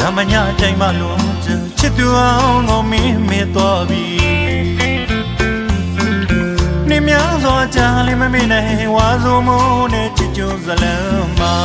ရမညာအတိုင်းမှလုံးချင်ချစ်သူအောင်ငေါမင်းမေသွားပြီနေများစွာကြာလည်းမမေ့နိုင်ဝါစုံမိုးနဲ့ချစ်ကျွန်ဇလံမှာ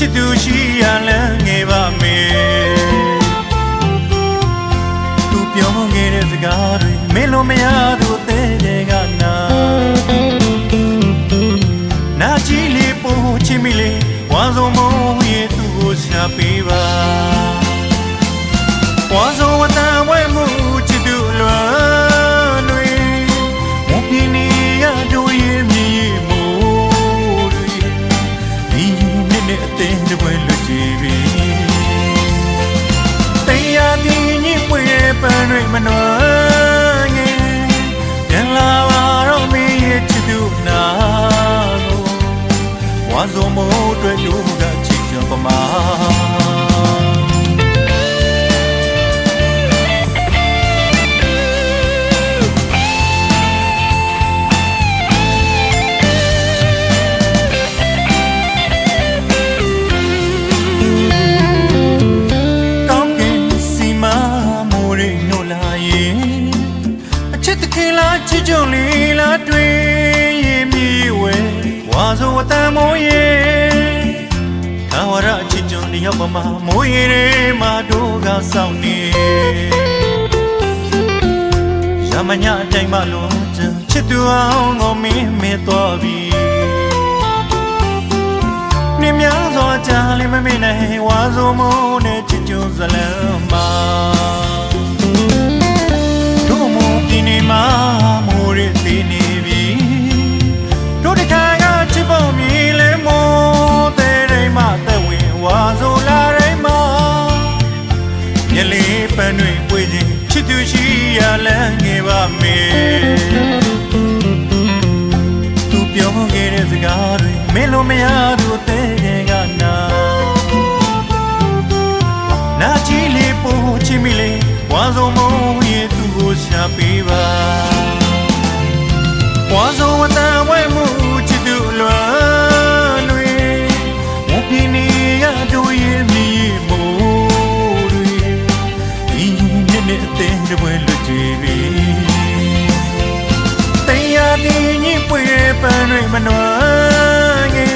ခြင်းချစ်သူရှိရလန်းငယ်ပါမေသူပြောခဲ့တဲ့စကားတွေမင်းလို့မရသူ ချစ်တခင်လားချစ်ကြုံလေးလားတွေ့ရင်မြေဝဲဝါဆိုအတန်မိုးရေခဝရချစ်ကြုံတယောက်ပမာမိုးရေထဲမှာတို့ကစောင့်နေရမညာအတိုင်းမှလုံးချင်ချစ်သူအောင်ငေါမင်းမေသွားပြီနေများစွာကြာလည်းမမေ့နိုင်ဝါဆိုမိုးနဲ့ချစ်ကြုံဇလံမှာတို့ မှာမိုးရသေးနေပြီတို့တခါကချစ်ပုံမြည်လဲမိုးတဲ့တိုင်းမှာသက်ဝင်ဝါဆိုလာတိုင်းမှာညလေးပန်းတွေပွေခြင်းချစ်သူရှိရလန်းငယ်ပါမေသူပြောခဲ့တဲ့စကားတွေမင်းလို့မရ မနှွမ်းငယ်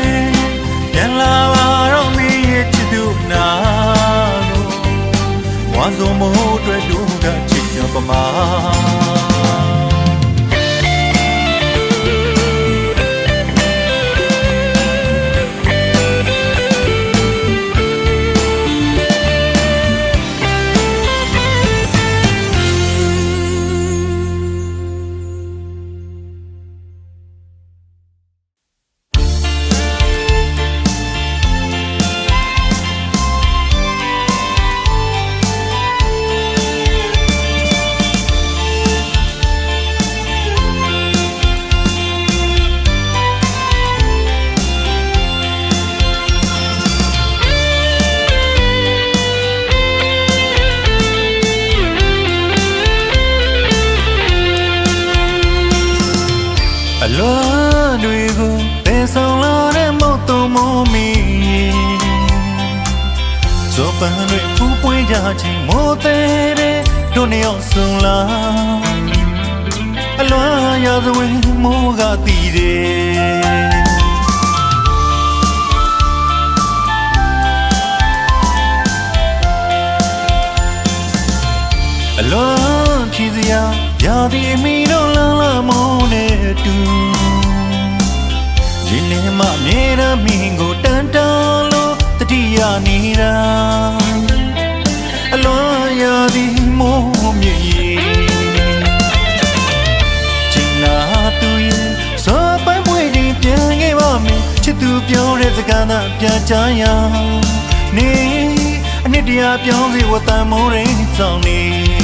ပြန်လာပါတော့မင်းရဲ့ချစ်သူနာကိုဝါစုံမို့အတွက်တို့ကချစ်ကြပမာ စရာရာဒီအမီတို့လန်းလာမောင်းနဲ့အတူရင်းနေမှမြေရမင်းကိုတန်တန်လို့တတိယနေတာအလွန်ရာဒီမိုးမြေချင်လာသူရဲ့ဇောပန်းမွေကြီးပြန်ခဲ့ပါမယ်ချစ်သူပြောတဲ့စကားသာပြန်ချရနေအနှစ်တရာပြောင်းစီဝတ်တမ်းမိုးရင်းဆောင်နေအာ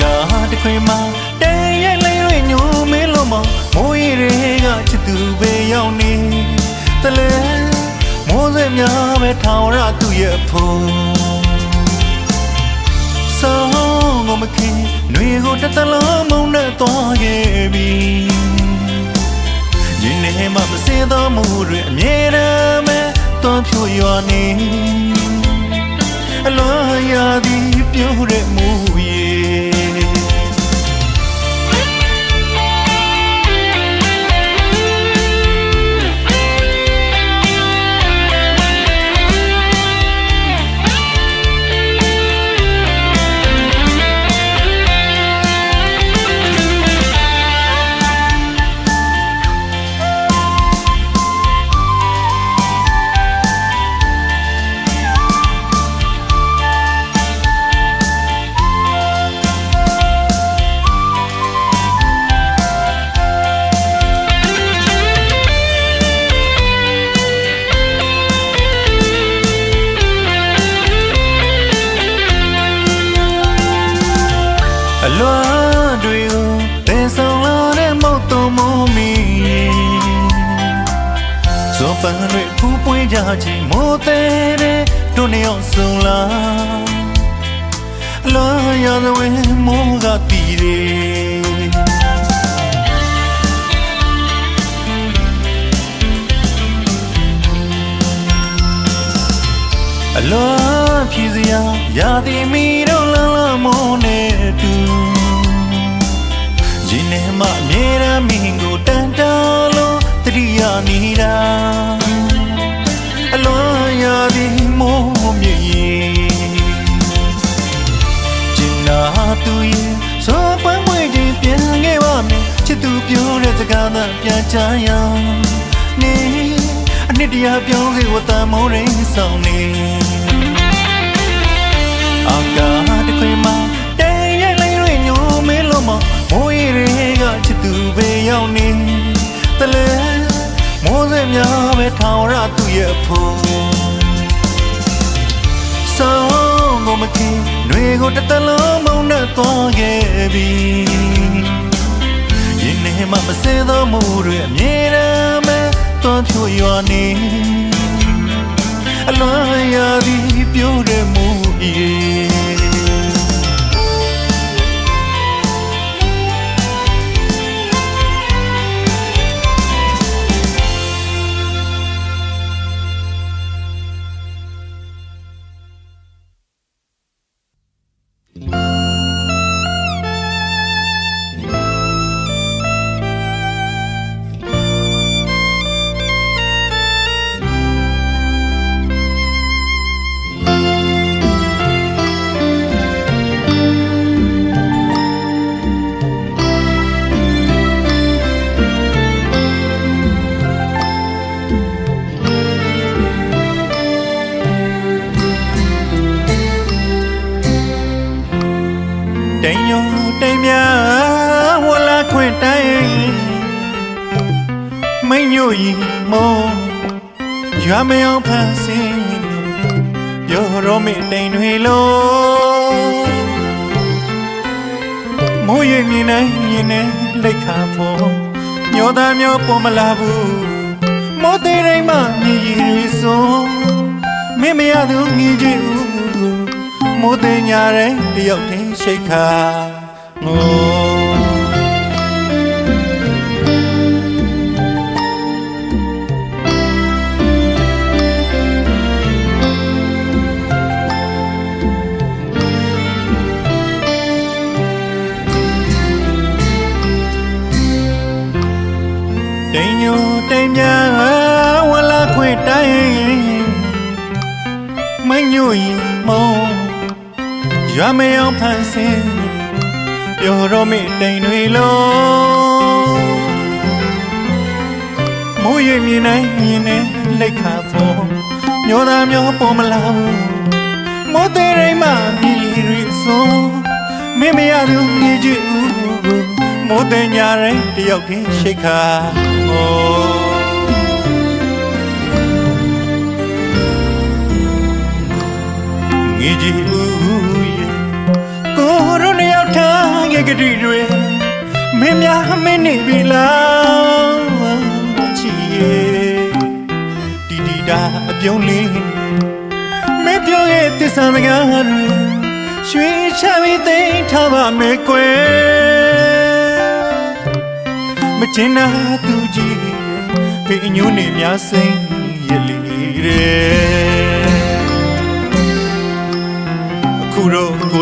ကာတခွေမှာတဲရိုက်လေးရွညိုမဲလို့မမိုးရီတွေကချစ်သူပဲရောက်နေတလဲမိုးစဲများပဲထောင်ရသူရဲ့ဖို့ဆောင်းကိုမခင်ຫນွေကိုတစ်တလုံးမုန်းနဲ့သွား ဆောင်လာတဲ့မုတ်တုံမမီဇောပန်းတွေဖူးပွင့်ကြခြင်းမိုးသေးတဲ့တို့နေအောင်ဆုံလာအလွမ်းရသဝဲမိုးကတီးတယ်အလွန်ဖြည်စရာရာသီမီတော့လန်းလန်းမောနဲ့တူရင်ထဲ မှာအမြဲတမ်းမင်းကိုတန်တန်လို့တတိယနေတာအလွန်ရာသီမိုးမြည်ကျင်နာသူရဲ့စောပန်းမွေချင်းပြန်ခဲ့ပါမယ်ချစ်သူပြောတဲ့စကားသာပြန်ချရနေအနှစ်တရာပြောင်းစေဝတ်တမ်းမိုးရင်းဆောင်နေအာကာတခွေမှာတဲရိုက်လေးရွညိုမဲလို့မမိုးရီတွေကချစ် သူပဲရောက်နေတလဲမိုးစဲများပဲထောင်ရသူရဲ့ဖို့ဆောင်းကိုမခင်ຫນွေကိုတစ်တလုံးမုံနဲ့သွားခဲ့ပြီရင်ထဲမှာမစဲသောမိုးတွေအမြဲတမ်းပဲတွန်းဖြိုရွာနေအလွန်ရာသည်ပြိုးတဲ့မူ၏。တိ မှမြည်ရည်တွေဆုံးမင်းမရသူငီးကြည့်ဦးမိုးတင်ညာတဲ့တယောက်တည်းရှိတ်ခါငိုတိမ်ညိုတိမ်ညာဝ ညိုရင်မောရွာမယောင်ဖန်ဆင်းပြောတော့မေတိမ်တွေလုံးမိုးရွမြင်နိုင်ရင်နဲ့လက်ခါဖို့မျောသားမျောပေါ်မလာဘူးမိုးသေးတိုင်းမှမြည်ရီဆိုမင်းမရသူမြည်ကြည့်ဦးမိုးတဲ့ညာတိုင်းတယောက်တည်းရှိခါဟော ငေကြီးဦးရဲ့ကိုရိုနေရောက်ထားငယ်ကလေးတွေမင်းများမင်းနေပြီလားချီရဲ့တီတီတာအပြုံးလေးမင်းပြောရဲ့တစ္ဆာစကားတွေရွှေချပြီးသိမ်းထားပါမယ်ကွယ်မချင်တာသူကြီးဖေးအညိုးနေများစိမ့်ရလီတဲ့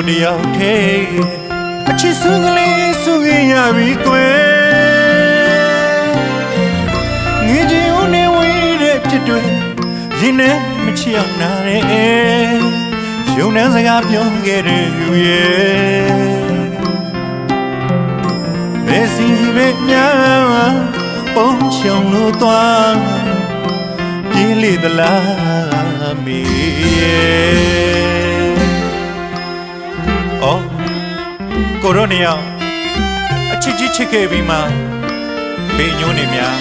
တော့ကိုတယောက်ထဲအချစ်စုကလေးစုရင်ရပြီကွယ်ငေကြီးဦးနေဝေးတဲ့ဖြစ်တွေရင်နဲ့မချအောင်နာတဲ့ရုံနှန်းစကားပြောခဲ့တဲ့လူရဲ့ဘယ်စီပဲများပုံချုံလို့သွားပြေးလေသလားမေရဲ့ ကိုရိုနေရောက်အချစ်ကြီးချစ်ခဲ့ပြီးမှဘေညိုးနေများ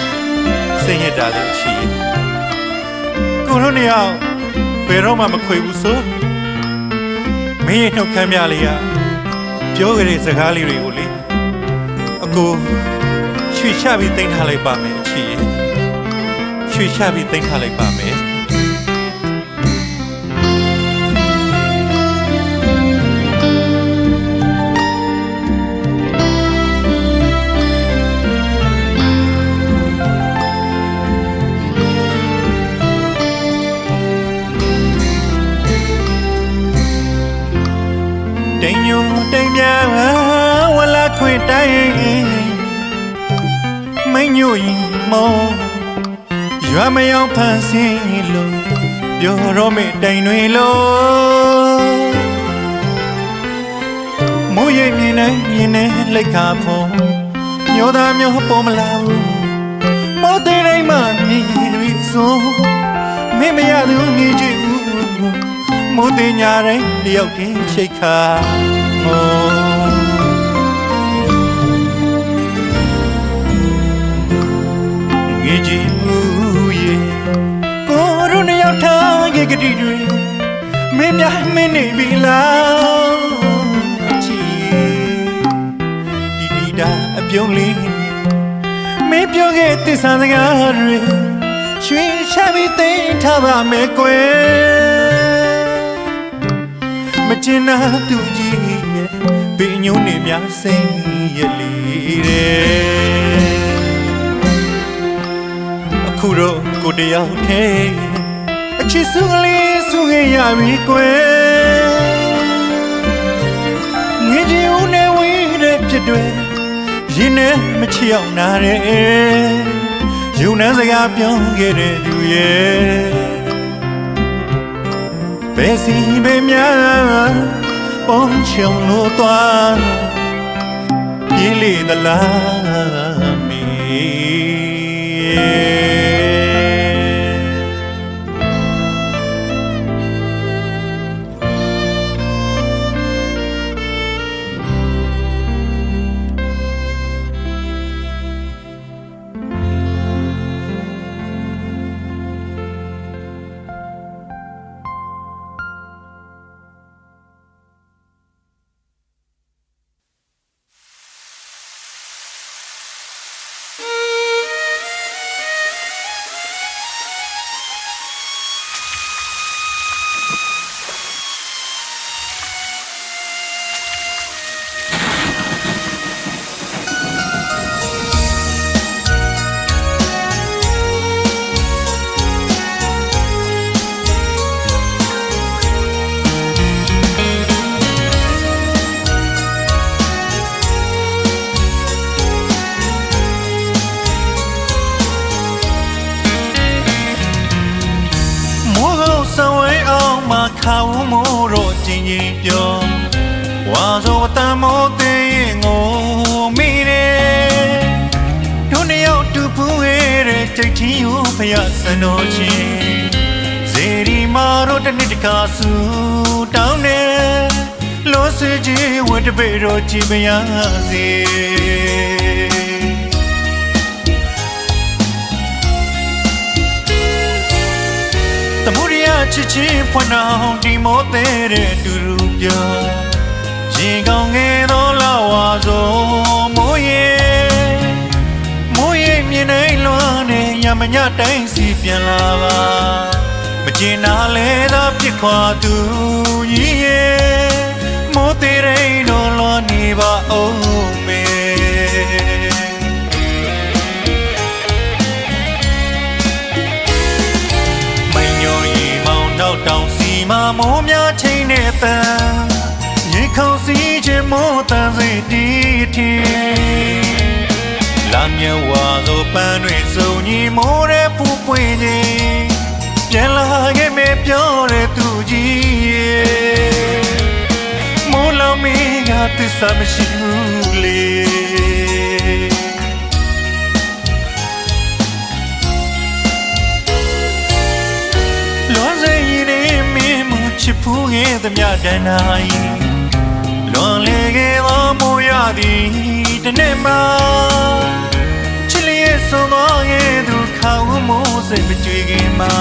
စိတ်ရတာလည်းရှိရဲ့ကိုရိုနေရောက်ဘယ်တော့မှမခွေဘူးဆိုမင်းရဲ့နှုတ်ခမ်းပြလေးကပြောကြတဲ့စကားလေးတွေကိုလေအကိုရွှေချပြီးတင်ထားလိုက်ပါမယ်အချစ်ရဲ့ရွှေချပြီးတင်ထားလိုက်ပါမယ် မ်မြဝလာခွေတိုင်းမင်းညိုရင်မောရွာမရောက်ဖန်ဆင်းလို့ပြောတော့မေတိုင်တွေလို့မိုးရိပ်မြင်နေမြင်နေလက်ခါဖုံးမျိုးသားမျိုးပေါ်မလာဘူးမောတဲ့တိုင်းမှာမြည်တွေစိုးမင်းမရသူမြည်ကြည့်ဘူးမိုးတင်ညာတိုင်းတယောက်တည်းရှိတ်ခါ ငိုငေကြီးဦးရဲ့ကိုရုံရောက်ထားခဲ့ကြတဲ့တွေမင်းများမင်းနေပြီလားချီဒီဒီတာအပြုံးလေးမင်းပြောခဲ့တစ္ဆာစကားတွေရွှေချပြီးသိမ်းထားပါမယ်ကွယ်မချင်နာသူကြီးရဲ့ ပင်ညုံနေများစိမ့်ရလီတဲ့အခုတော့ကိုတယောက်ထဲအချစ်စုကလေးစုခဲ့ရပြီကွယ်ငေကြီးဦးနေဝေးတဲ့ဖြစ်တွေရင်နဲ့မချီအောင်နာတဲ့ယူနှန်းစကားပြောခဲ့တဲ့သူရဲ့ဘယ်စီပဲများ ပုံချုံလို့သွားပြေးလေသလား င်ကျင်ပြောဝါဆိုတမ်းမိုးသိငိုမိတယ်တို့နှစ်ယောက်တူဖူးရဲ့ကြိတ်ချင်းကိုဖျက်စံတော်ချင်းစေဒီမာတို့တစ်နှစ်တခါဆူတောင်းတယ်လို့စကြီးဝတ်တပေတော့ကြည်မရစေ ချစ်ချင်းဖွင့်အောင်ဒီမိုးသေးတဲ့တူတူပြောရင်ကောင်းငယ်သောလာဝါဆိုမိုးရေမိုးရေမြင်နိုင်လွမ်းနေရမညတိုင်းစီပြန်လာပါမကျင်နာလဲသာပြစ်ခွာသူကြီးရဲ့မိုးသေးတဲ့တော်လွန်နေပါအောင် တန်စေတီထီလာမြဝါဆိုပန်းတွေစုံညီမိုးတဲ့ပူပွင့်ခြင်းပြန်လာခဲ့မေပြောတဲ့သူကြီးရဲ့မိုးလောင်မင်းကသစ္စာမရှိဘူးလေလွန်စေရည်မင်းမချစ်ဖူးရဲ့သမျှတဏှာဤ လွန်လေခဲ့သောမိုးရသည်တနေ့မှချစ်လျက်ဆုံးသောရဲ့သူခေါင်းမိုးစိတ်မကြွေခင်မှာ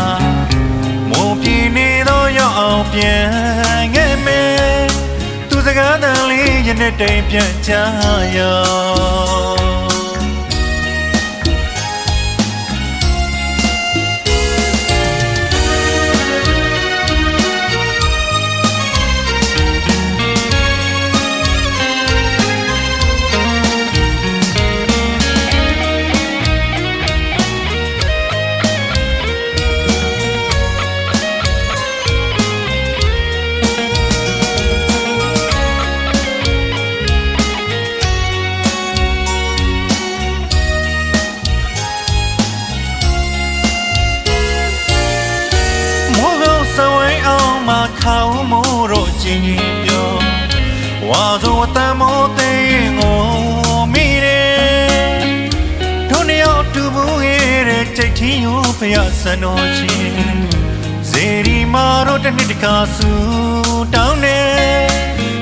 မိုးပြင်းနေသောရောက်အောင်ပြန်ခဲ့မယ်သူစကားတန်လေးယနေ့တိုင်ပြန်ချရော တော့ကျင်ရင်ပြောဝါဆိုအတမ်းမိုးသိရင်ကိုမိတယ်တို့နှစ်ယောက်တူဘူးရဲ့တဲ့ကြိတ်ထင်းရောဖျားစံတော်ချင်းစေဒီမာတော့တစ်နှစ်တခါဆူတောင်းနေ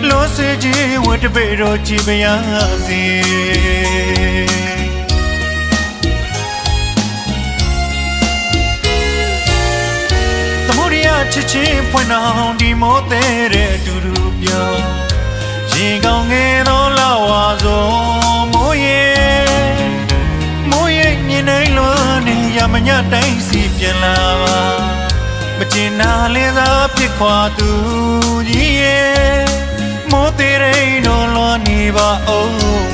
လို့စေကြီးဝတ်တပေတော့ကြည်မရစေ ချစ်ချင်းဖွင့်အောင်ဒီမိုးသေးတဲ့တူတူပြောရင်ကောင်းငယ်သောလာဝါဆိုမိုးရေမိုးရေမြင်နိုင်လွန်းနေရမညတိုင်းစီပြန်လာပါမကျင်နာလဲသာဖြစ်ခွာသူကြီးရဲ့မိုးသေးတဲ့တော်လွန်နေပါအောင်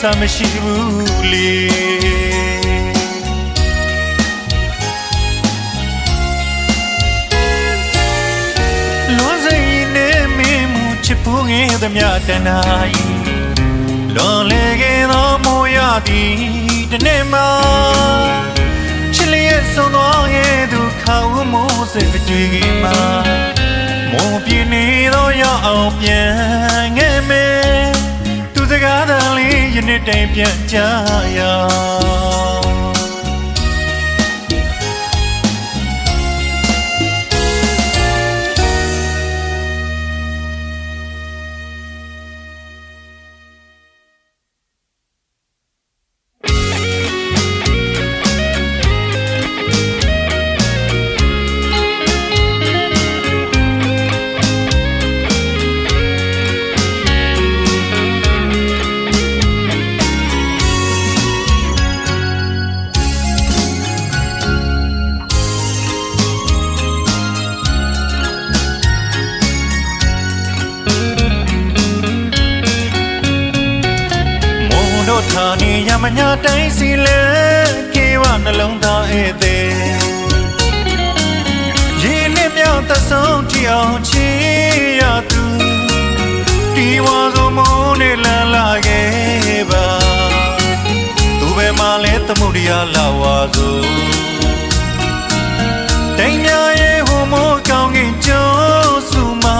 ကသစ္စာမရှိဘူးလေလွန်စိတ်နဲ့မင်းမူချစ်ဖို့ငယ်သမျှတဏှာဤလွန်လေခဲ့သောမိုးရသည်တနေ့မှချစ်လျက်ဆုံးသောရဲ့သူခေါင်းမိုးစိတ်မကြွေခင်မှာမိုးပြင်းနေသောရောက်အောင်ပြန်ခဲ့မယ်သူစကားတ န်လေးယနေ့တိုင်ပြန်ကြရ သဆုံးကြအောင်ချေရသူဒီဝါစုံမုံနဲ့လန်လာခဲ့ပါသူပဲမှလဲသမုဒ္ဒရာလာဝါစုံတိမ်ညာရဲ့ဟိုမောကောင်းငင်ကျော်စုမှာ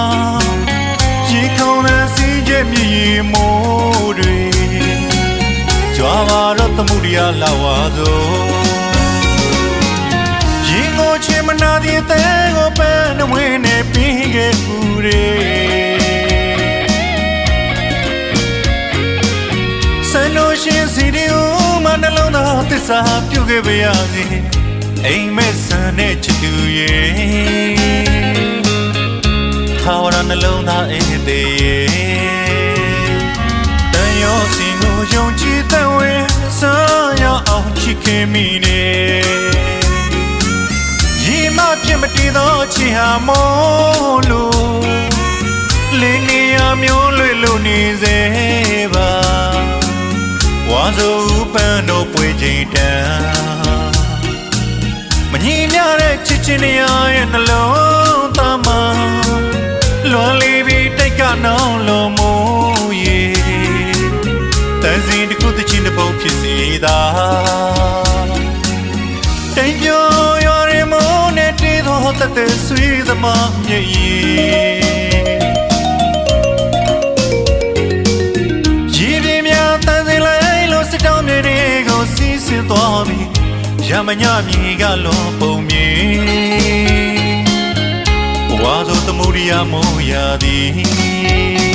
ရေခေါင်းနဲ့စီးရဲ့မြည်မိုးတွေကြွားပါတော့သမုဒ္ဒရာလာဝါစုံရင်ကိုချင်မနာသည် တဲကိုပန်းနှဝင်းနဲ့ပြီးခဲ့ဘူးတွေဆန်လို့ရှင်စီဒီဦးမနှလုံးသားသစ္စာပြုခဲ့ပါရစေအိမ်မက်ဆန်တဲ့ချစ်သူရဲ့ထာဝရနှလုံးသားအိမ်သေးရဲ့တန်ရောစင်ကိုယုံကြည်တဲ့ဝ မောလို့လင်းနေရမျိုးလွေလို့နေစေပါဝါစိုးပန်းတို့ပွေချိန်တန်းမညီမျှတဲ့ချစ်ချင်းတရားရဲ့နှလုံးသားမှာလွန်လီပြီးတိတ်ကနောင်လုံးမိုးရေတန်စင်တစ်ခုတစ်ချင်းတစ်ပုတ်ဖြစ်စီသာတိမ်ပြောရရမိုးနဲ့တည် သောတသက်ဆွေးသမားမြည်ရေရေပြင်းများတန်စင်လိုက်လို့စစ်တောင်းမြေတွေကိုစီးဆင်းသွားပြီရမညမြေကလွန်ပုံမြေဝါဆိုသမှုရိယာမိုးရသည်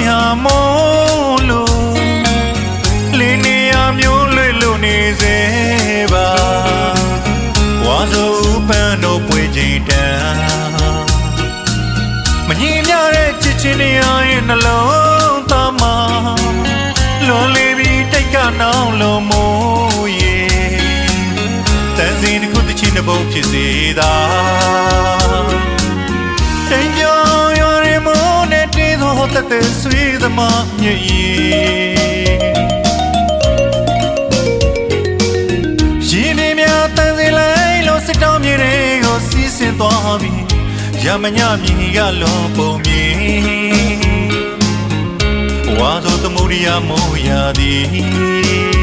ည်သောချစ်ဟာမောလို့လင်းနေရမျိုးလွေလို့နေစေပါဝါစိုးပန်းတို့ပွေချိန်တန်းမငြင်းမြတဲ့ချစ်ချင်းတရားရဲ့နှလုံးသားမှာလွန်လေပြီးတိတ်ကနောင်လုံးမိုးရေတန်စင်တစ်ခုတစ်ချင်းတစ်ပုတ်ဖြစ်စေသာ တသက်ဆွေးသမားမြည်ရေရှင်နေများတန်စင်လိုက်လို့စစ်တောင်းမြေတွေကိုစီးဆင်းသွားပြီရမညမြေကလွန်ပုံမြေဝါဆိုသမှုရိယာမိုးရသည်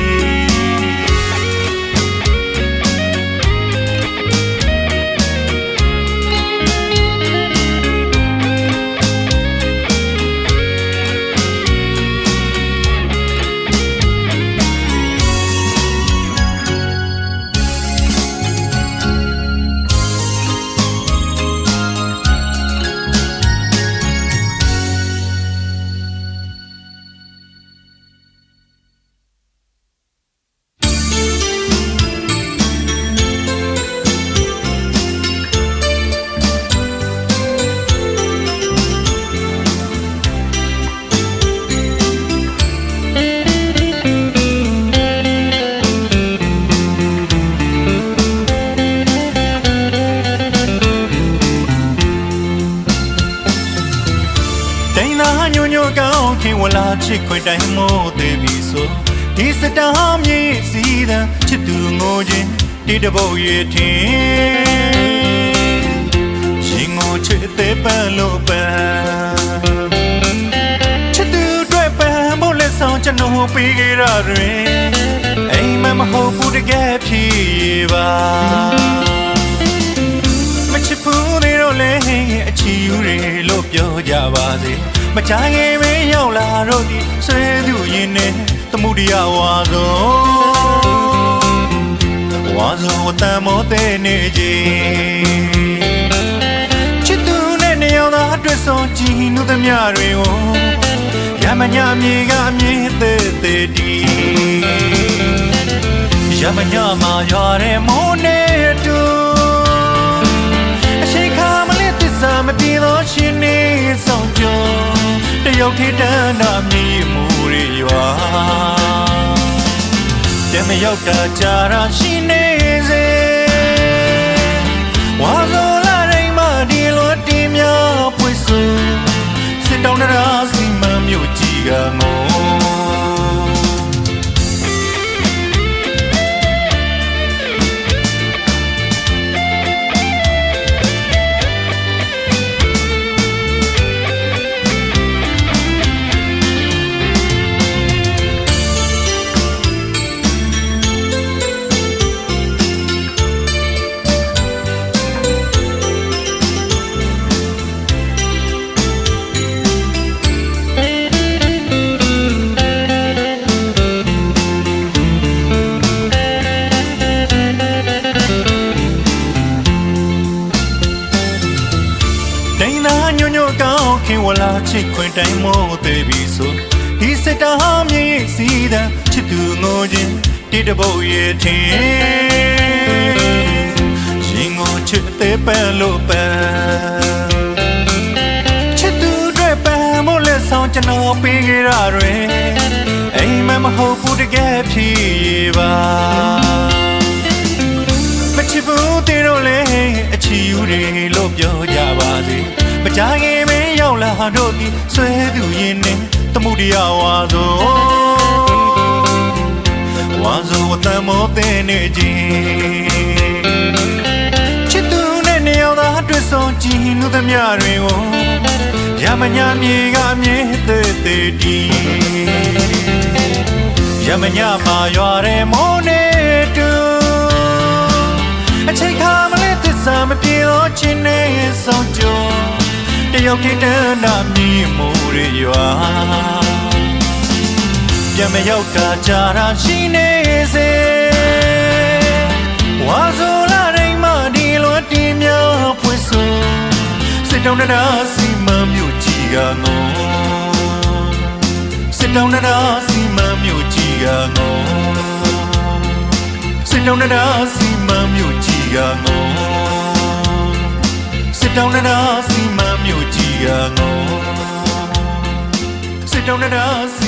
ဒီတပုတ်ရထင်းရှင်ငိုချစ်သေးပန်းလို့ပန်းချစ်သူအတွက်ပန်းဖို့လက်ဆောင်ကျွန်တော်ပေးကြရတွင်အိမ်မမဟုတ်ဘူးတကယ်ဖြစ်ပါမချစ်ဘူးတွေတော့လဲအချီယူတွေလို့ပြောကြပါစေမချင်ခင်မင်းရောက်လာတော့ဒီဆွေးသူရင်နဲ့သမှုတရားဝါသော ဝါသောတန်မောတဲ့နေကြီးချစ်သူနဲ့နေရောက်သားအတွက်ဆုံးကြည်နုသမျှတွေကိုရမညာမြေကအမြင်သေးသေးတီရမညာမှာရွာတဲ့မိုးနဲ့တူအရှိခါမလေးတစ္ဆာမပြေသောရှင်နေဆောင်ကြတယောက်ထေတန်းနာမြည်မှုရရွာ ပြန်မရောက်တာကြာတာရှိနေစေဝါဇောလာတိုင်းမှာဒီလိုတင်များပွေဆူစစ်တောင်းတရာစီမံမြို့ကြီးကငေါ ဝလာချစ်ခွင်တိုင်းမို့သေးပြီဆိုဒီစတာမြေစီးတဲ့ချစ်သူငိုခြင်းတိတပုတ်ရဲ့ထင်ရင်ကိုချစ်သေးပန်းလို့ပန်းချစ်သူတွေပန်းမို့လက်ဆောင်ကျွန်တော်ပေးကြရတွင်အိမ်မမဟုတ်ဘူးတကယ်ဖြစ်ပါမချစ်ဘူးတေတော့လေအချီယူတွေလို့ပြောကြပါစေ မကြခင်မင်းရောက်လာတော့ဒီဆွဲသူရင်နဲ့တမှုတရားဝါဆိုဝါဆိုဝတမောတဲ့နေချင်းချစ်သူနဲ့နေရောက်သာတွေ့ဆုံကြည်နုသမျှတွေကိုရမညာမြေကမြဲသေးသေးတီရမညာမှာရွာတဲ့မိုးနေတူအချိန်ခါမလဲသစ္စာမပြေတော့ချင်းနဲ့ဆောင်ကြ တယောက်တည်းတန်းနာမြည်မိုးရရွာပြန်မရောက်တာကြာတာရှိနေစေဝါဆိုလာတိုင်းမှာဒီလိုတင်များဖွင့်ဆိုစစ်တောင်းတရာစီမံမြို့ကြီးကငေါစစ်တောင်းတရာစီမံမြို့ကြီးကငေါစစ်တောင်းတရာစီမံမြို့ကြီးကငေါစစ်တောင်းတရာစီမံ ငေါစစ်တောင်းတရာ